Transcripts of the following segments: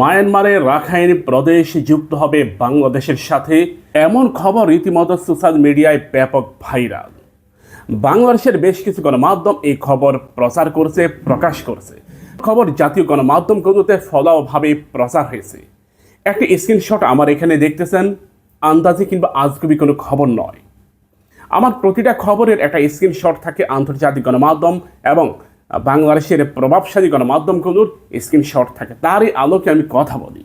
মায়ানমারের রাখাইন প্রদেশ যুক্ত হবে বাংলাদেশের সাথে। এমন খবর রীতিমতো সোশ্যাল মিডিয়ায় ব্যাপক ভাইরাল। বাংলাদেশের বেশ কিছু গণমাধ্যম এই খবর প্রচার করছে, প্রকাশ করছে। খবর জাতীয় গণমাধ্যমগুলোতে ফলাওভাবে প্রচার হয়েছে। একটি স্ক্রিনশট আমার এখানে দেখতেছেন, আন্দাজে কিংবা আজগুবি কোনো খবর নয়। আমার প্রতিটা খবরের একটা স্ক্রিনশট থাকে আন্তর্জাতিক গণমাধ্যম এবং বাংলাদেশের প্রভাবশালী গণমাধ্যমগুলোর স্ক্রিনশট থাকে। তারই আলোকে আমি কথা বলি।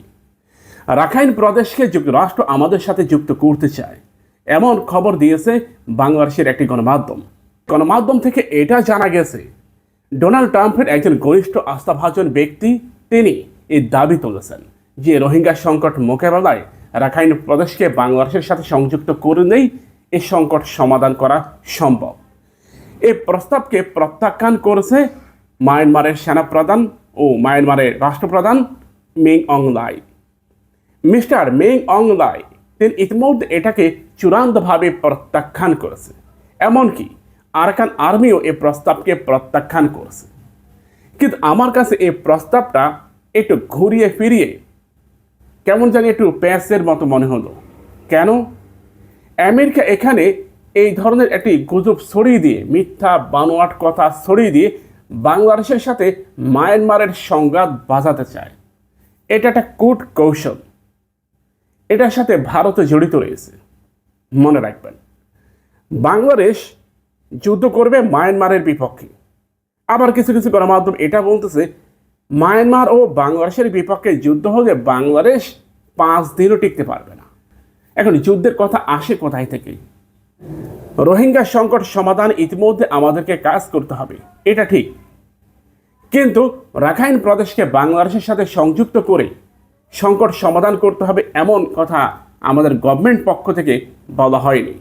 রাখাইন প্রদেশকে যুক্তরাষ্ট্র আমাদের সাথে যুক্ত করতে চায়। এমন খবর দিয়েছে বাংলাদেশের একটি গণমাধ্যম। গণমাধ্যম থেকে এটা জানা গেছে, ডোনাল্ড ট্রাম্পের একজন ঘনিষ্ঠ আস্থাভাজন ব্যক্তি তিনি এই দাবি তুলেছেন যে রোহিঙ্গা সংকট মোকাবেলায় রাখাইন প্রদেশকে বাংলাদেশের সাথে সংযুক্ত করলেই এই সংকট সমাধান করা সম্ভব। এই প্রস্তাবকে প্রত্যাখ্যান করেছে মায়ানমারের সেনাপ্রধান ও মায়ানমারের রাষ্ট্রপ্রধান মিং অংলাই মিস্টার মেং অংলাই তিনি ইতিমধ্যে এটাকে চূড়ান্তভাবে প্রত্যাখ্যান করেছে। এমনকি আরাকান আর্মিও এই প্রস্তাবকে প্রত্যাখ্যান করেছে। কিন্তু আমার কাছে এই প্রস্তাবটা একটু ঘুরিয়ে ফিরিয়ে কেমন জানি একটু প্যাসের মতো মনে হলো। কেন? আমেরিকা এখানে এই ধরনের একটি গুজব ছড়িয়ে দিয়ে, মিথ্যা বানোয়াট কথা ছড়িয়ে দিয়ে বাংলাদেশের সাথে মায়ানমারের সংঘাত বাজাতে চায়। এটা একটা কূট কৌশল। এটার সাথে ভারতে জড়িত রয়েছে। মনে রাখবেন, বাংলাদেশ যুদ্ধ করবে মায়ানমারের বিপক্ষে। আবার কিছু কিছু গণমাধ্যম এটা বলতেছে, মায়ানমার ও বাংলাদেশের বিপক্ষে যুদ্ধ হলে বাংলাদেশ পাঁচ দিনও টিকতে পারবে না। এখন যুদ্ধের কথা আসে কোথায় থেকে? রোহিঙ্গা সংকট সমাধান ইতিমধ্যে আমাদেরকে কাজ করতে হবে। এটা ঠিক। কিন্তু রাখাইন প্রদেশকে বাংলাদেশের সাথে সংযুক্ত করে সংকট সমাধান করতে হবে এমন কথা আমাদের গভর্নমেন্ট পক্ষ থেকে বলা হয়নি।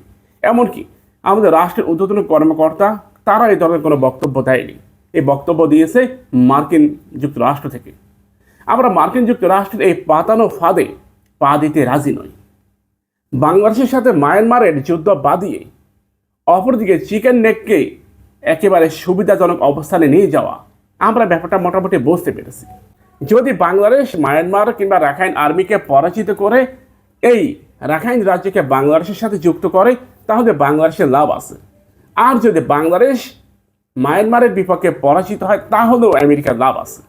এমনকি আমাদের রাষ্ট্রের ঊর্ধ্বতন কর্মকর্তা, তারা এই ধরনের কোনো বক্তব্য দেয়নি। এই বক্তব্য দিয়েছে মার্কিন যুক্তরাষ্ট্র থেকে। আমরা মার্কিন যুক্তরাষ্ট্রের এই পাতানো ফাঁদে পা দিতে রাজি নই। বাংলাদেশের সাথে মায়ানমারের যুদ্ধ বাদিয়ে অপরদিকে চিকেন নেককে একেবারে সুবিধাজনক অবস্থানে নিয়ে যাওয়া। আমরা ব্যাপারটা মোটামুটি বুঝতে পেরেছি। যদি বাংলাদেশ, মায়ানমার কিংবা রাখাইন আর্মিকে পরাজিত করে, এই রাখাইন রাজ্যকে বাংলাদেশের সাথে যুক্ত করে, তাহলে বাংলাদেশের লাভ আছে। আর যদি বাংলাদেশ, মায়ানমারের বিপক্ষে পরাজিত হয়, তাহলেও আমেরিকার লাভ আছে।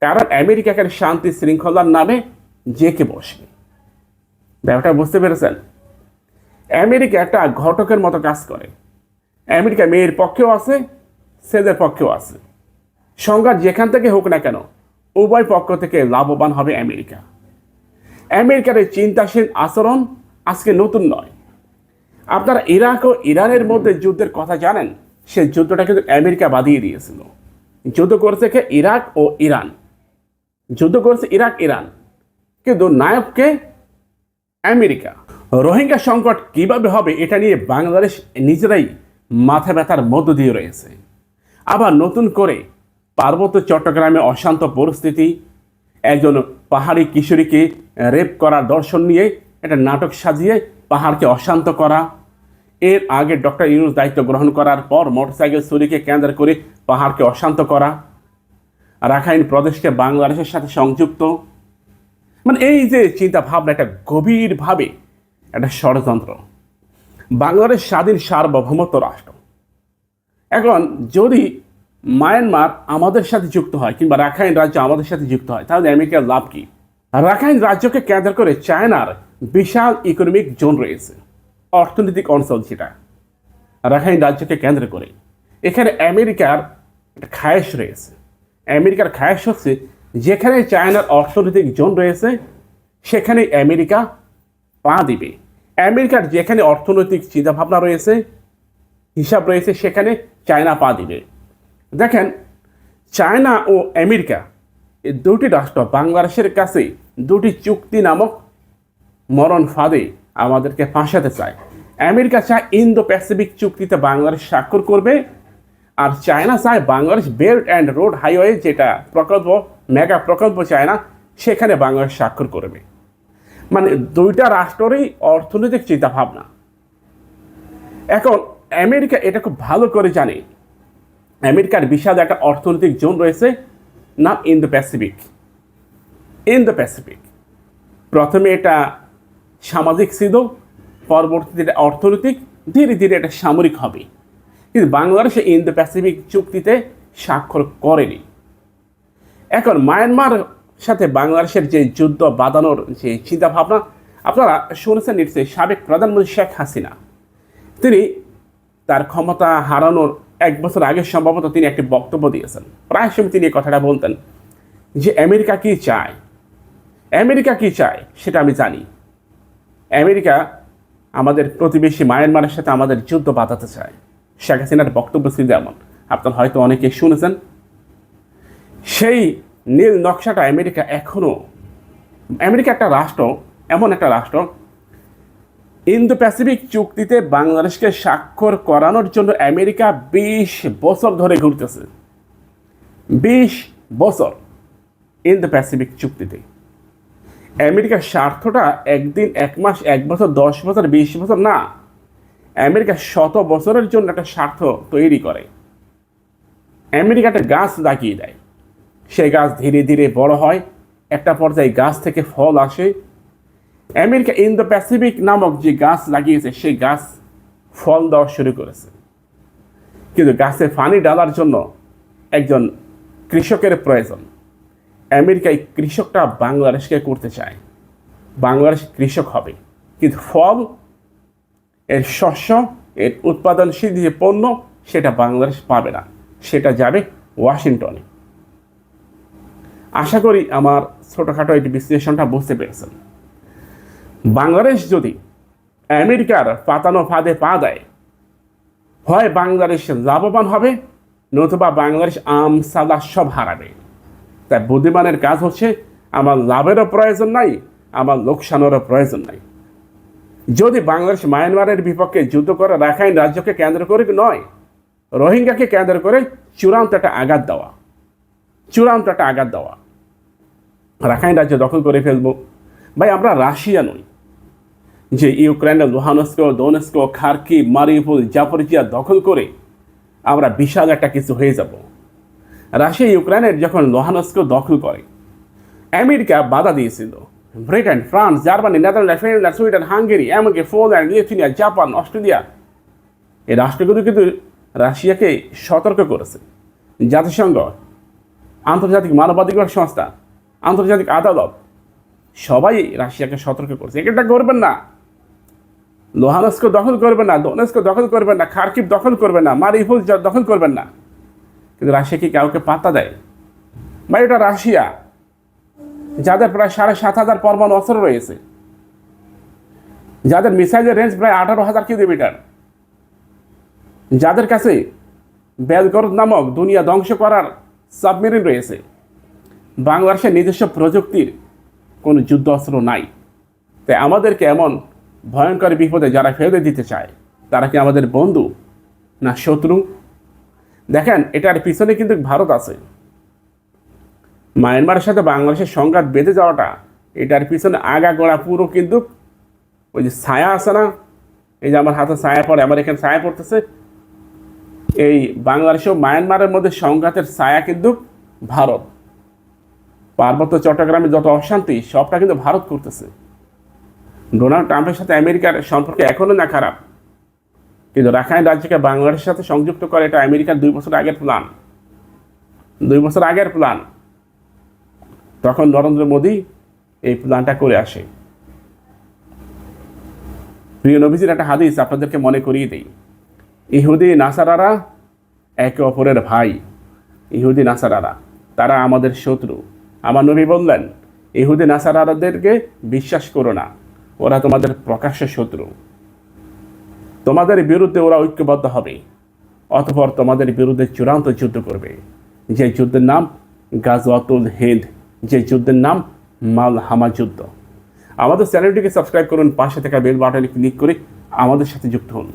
কারণ আমেরিকাকে শান্তি শৃঙ্খলার নামে জেকে বসবে। ব্যাপারটা বুঝতে পেরেছেন? আমেরিকা একটা ঘটকের মতো কাজ করে। আমেরিকা মেয়ের পক্ষেও আছে ছেলের পক্ষেও আছে। সংঘাত যেখান থেকে হোক না কেন, উভয় পক্ষ থেকে লাভবান হবে আমেরিকা। আমেরিকার এই চিন্তাশীল আচরণ আজকে নতুন নয়। আপনারা ইরাক ও ইরানের মধ্যে যুদ্ধের কথা জানেন, সে যুদ্ধটা কিন্তু আমেরিকা বাদিয়ে দিয়েছিল। যুদ্ধ করেছে কে? ইরাক ও ইরান। যুদ্ধ করেছে ইরাক ইরান কিন্তু নায়ককে আমেরিকা। রোহিঙ্গা সংকট কীভাবে হবে এটা নিয়ে বাংলাদেশ নিজেরাই মাথা ব্যথার মধ্য দিয়ে রয়েছে। আবার নতুন করে পার্বত্য চট্টগ্রামে অশান্ত পরিস্থিতি, একজন পাহাড়ি কিশোরীকে রেপ করার দর্শন নিয়ে একটা নাটক সাজিয়ে পাহাড়কে অশান্ত করা। এর আগে ডক্টর ইউনুস দায়িত্ব গ্রহণ করার পর মোটরসাইকেল চুরিকে কেন্দ্র করে পাহাড়কে অশান্ত করা। রাখাইন প্রদেশকে বাংলাদেশের সাথে সংযুক্ত। মানে এই যে চিন্তা ভাবনা একটা গভীরভাবে একটা ষড়যন্ত্র। বাংলাদেশ স্বাধীন সার্বভৌমত্ব রাষ্ট্র। এখন যদি মায়ানমার আমাদের সাথে যুক্ত হয় কিংবা রাখাইন রাজ্য আমাদের সাথে যুক্ত হয়, তাহলে আমেরিকার লাভ কি? রাখাইন রাজ্যকে কেন্দ্র করে চায়নার বিশাল ইকোনমিক জোন রয়েছে, অর্থনৈতিক অঞ্চল যেটা। রাখাইন রাজ্যকে কেন্দ্র করে। এখানে আমেরিকার একটা খায়েশ রয়েছে। আমেরিকার খায়েশ হচ্ছে যেখানে চায়নার অর্থনৈতিক জোন রয়েছে, সেখানে আমেরিকা পা দিবে। আমেরিকার যেখানে অর্থনৈতিক চিন্তাভাবনা রয়েছে, হিসাব রয়েছে, সেখানে চায়না পা দিবে। দেখেন, চায়না ও আমেরিকা এই দুটি রাষ্ট্র, বাংলাদেশের কাছে দুটি চুক্তি নামক মরণ ফাঁদে আমাদেরকে ফাঁসাতে চায়। আমেরিকা চায় ইন্দো প্যাসিফিক চুক্তিতে বাংলাদেশ স্বাক্ষর করবে আর চায়না চায় Bangladesh belt and road highway, যেটা প্রকল্প, মেগা প্রকল্প চায়না, সেখানে বাংলাদেশ স্বাক্ষর করবে। মানে দুইটা রাষ্ট্রেরই অর্থনৈতিক চিন্তাভাবনা। এখন আমেরিকা এটা খুব ভালো করে জানে। আমেরিকার বিশাল একটা অর্থনৈতিক জোন রয়েছে, নাম Indo Pacific in the Pacific প্রথমে এটা সামাজিক ছিল, পরবর্তীতে এটা অর্থনৈতিক, ধীরে ধীরে এটা সামরিক হবে। কিন্তু বাংলাদেশ ইন্দো প্যাসিফিক চুক্তিতে স্বাক্ষর করেনি। এখন মায়ানমার সাথে বাংলাদেশের যে যুদ্ধ বাঁধানোর যে চিন্তাভাবনা, আপনারা শুনেছেন নিশ্চয়ই সাবেক প্রধানমন্ত্রী শেখ হাসিনা। তিনি তার ক্ষমতা হারানোর এক বছর আগে সম্ভবত তিনি একটি বক্তব্য দিয়েছেন। প্রায় সময় তিনি এই কথাটা বলতেন যে, আমেরিকা কি চায়? আমেরিকা কি চায়? সেটা আমি জানি। আমেরিকা আমাদের প্রতিবেশী মায়ানমারের সাথে আমাদের যুদ্ধ বাঁধাতে চায়। শেখ হাসিনার বক্তব্য ছিল যেমন আপনার হয়তো অনেকে শুনেছেন। সেই নীল নকশাটা আমেরিকা এখনও আমেরিকা একটা রাষ্ট্র, এমন একটা রাষ্ট্র ইন্দো প্যাসিফিক চুক্তিতে বাংলাদেশকে স্বাক্ষর করানোর জন্য আমেরিকা বিশ বছর ধরে ঘুরতেছে। বিশ বছর ইন্দো প্যাসিফিক চুক্তিতে। আমেরিকার স্বার্থটা একদিন, এক মাস, এক বছর, দশ বছর, বিশ বছর না। আমেরিকা শত বছরের জন্য একটা স্বার্থ তৈরি করে। আমেরিকা একটা গাছ লাগিয়ে দেয়। সেই গাছ ধীরে ধীরে বড় হয়। একটা পর্যায়ে গাছ থেকে ফল আসে। আমেরিকা ইন্দো প্যাসিফিক নামক যে গাছ লাগিয়েছে, সেই গাছ ফল দেওয়া শুরু করেছে। কিন্তু গাছে পানি ডালার জন্য একজন কৃষকের প্রয়োজন। আমেরিকায় কৃষকটা বাংলাদেশকে করতে চায়। বাংলাদেশ কৃষক হবে। কিন্তু ফল এর শস্য, এর উৎপাদনশীল যে পণ্য, সেটা বাংলাদেশ পাবে না। সেটা যাবে ওয়াশিংটনে। আশা করি আমার ছোটোখাটো এই বিশ্লেষণটা বুঝতে পেরেছেন। বাংলাদেশ যদি আমেরিকার পাতানো ফাঁদে পা দেয়, হয় বাংলাদেশ লাভবান হবে, নতুবা বাংলাদেশ আম সাদা সব হারাবে। তাই বুদ্ধিমানের কাজ হচ্ছে, আমার লাভেরও প্রয়োজন নাই, আমার লোকসানেরও প্রয়োজন নাই। যদি বাংলাদেশ মায়ানমারের বিপক্ষে যুদ্ধ করে রাখাইন রাজ্যকে কেন্দ্র করে নয়, রোহিঙ্গাকে কেন্দ্র করে চূড়ান্ত একটা আঘাত দেওয়া চূড়ান্ত একটা আঘাত দেওয়া। রাখাইন রাজ্য দখল করে ফেলব। ভাই, আমরা রাশিয়া নই, যে ইউক্রেনের লোহানস্কো, দোনস্কো খার্কি মারিউপুল, জাপরিজিয়া দখল করে আমরা বিশাল একটা কিছু হয়ে যাব। রাশিয়া ইউক্রেনের যখন লোহানস্কো দখল করে, আমেরিকা বাধা দিয়েছিল। Britain, France, Germany, Netherland, Finland, Sweden, Hungary, এমনকি পোল্যান্ড লিথুনিয়া জাপান, অস্ট্রেলিয়া এই রাষ্ট্রগুলো কিন্তু রাশিয়াকে সতর্ক করেছে। জাতিসংঘ, আন্তর্জাতিক মানবাধিকার সংস্থা, আন্তর্জাতিক আদালত সবাই রাশিয়াকে সতর্ক করেছে। এটা করবেন না। লোহানস্কো দখল করবেন না, দোনেস্কো দখল করবেন না, খার্কিব দখল করবেন না মারিফুল দখল করবেন না। কিন্তু রাশিয়া কি কাউকে পাত্তা দেয়? বা এটা রাশিয়া। যাদের প্রায় সাড়ে সাত হাজার পরমাণু অস্ত্র রয়েছে, যাদের মিসাইলের রেঞ্জ প্রায় আঠারো হাজার কিলোমিটার, যাদের কাছে বেলগরদ নামক দুনিয়া ধ্বংস করার সাবমেরিন রয়েছে বাংলাদেশের নিজস্ব প্রযুক্তির কোনো যুদ্ধ অস্ত্র নাই। তাই আমাদেরকে এমন ভয়ঙ্কর বিপদে যারা ফেলে দিতে চায়, তারা কি আমাদের বন্ধু না শত্রু? দেখেন, এটার পিছনে কিন্তু ভারত আছে। মায়ানমারের সাথে বাংলাদেশের সংঘাত বেঁধে যাওয়াটা, এটার পিছনে আগা গোড়া পুরো কিন্তু ওই যে ছায়া আছে না? এই যে আমার হাতে ছায়া পড়ে, আমার এখানে ছায়া পড়তেছে। এই বাংলাদেশ ও মায়ানমারের মধ্যে সংঘাতের ছায়া কিন্তু ভারত। পার্বত্য চট্টগ্রামে যত অশান্তি, সবটা কিন্তু ভারত করতেছে। ডোনাল্ড ট্রাম্পের সাথে আমেরিকার সম্পর্ক এখনও না খারাপ। কিন্তু রাখাইন রাজ্যকে বাংলাদেশের সাথে সংযুক্ত করে, এটা আমেরিকার দুই বছর আগের প্ল্যান দুই বছর আগের প্ল্যান তখন নরেন্দ্র মোদী এই প্ল্যানটা করে আসে। প্রিয় নবীজির একটা হাদিস আপনাদেরকে মনে করিয়ে দিই। ইহুদি, নাসারারা একে অপরের ভাই। ইহুদি, নাসারারা, তারা আমাদের শত্রু। আমার নবী বললেন, ইহুদি নাসারাদেরকে বিশ্বাস করো না, ওরা তোমাদের প্রকাশ্য শত্রু। তোমাদের বিরুদ্ধে ওরা ঐক্যবদ্ধ হবে, অতপর তোমাদের বিরুদ্ধে চূড়ান্ত যুদ্ধ করবে। যে যুদ্ধের নাম গাজওয়াতুল হিন্দ। যে যুদ্ধের নাম মালহামা যুদ্ধ। আমাদের চ্যানেলটিকে সাবস্ক্রাইব করুন, পাশে থাকা বেল বাটনে ক্লিক করে আমাদের সাথে যুক্ত হন।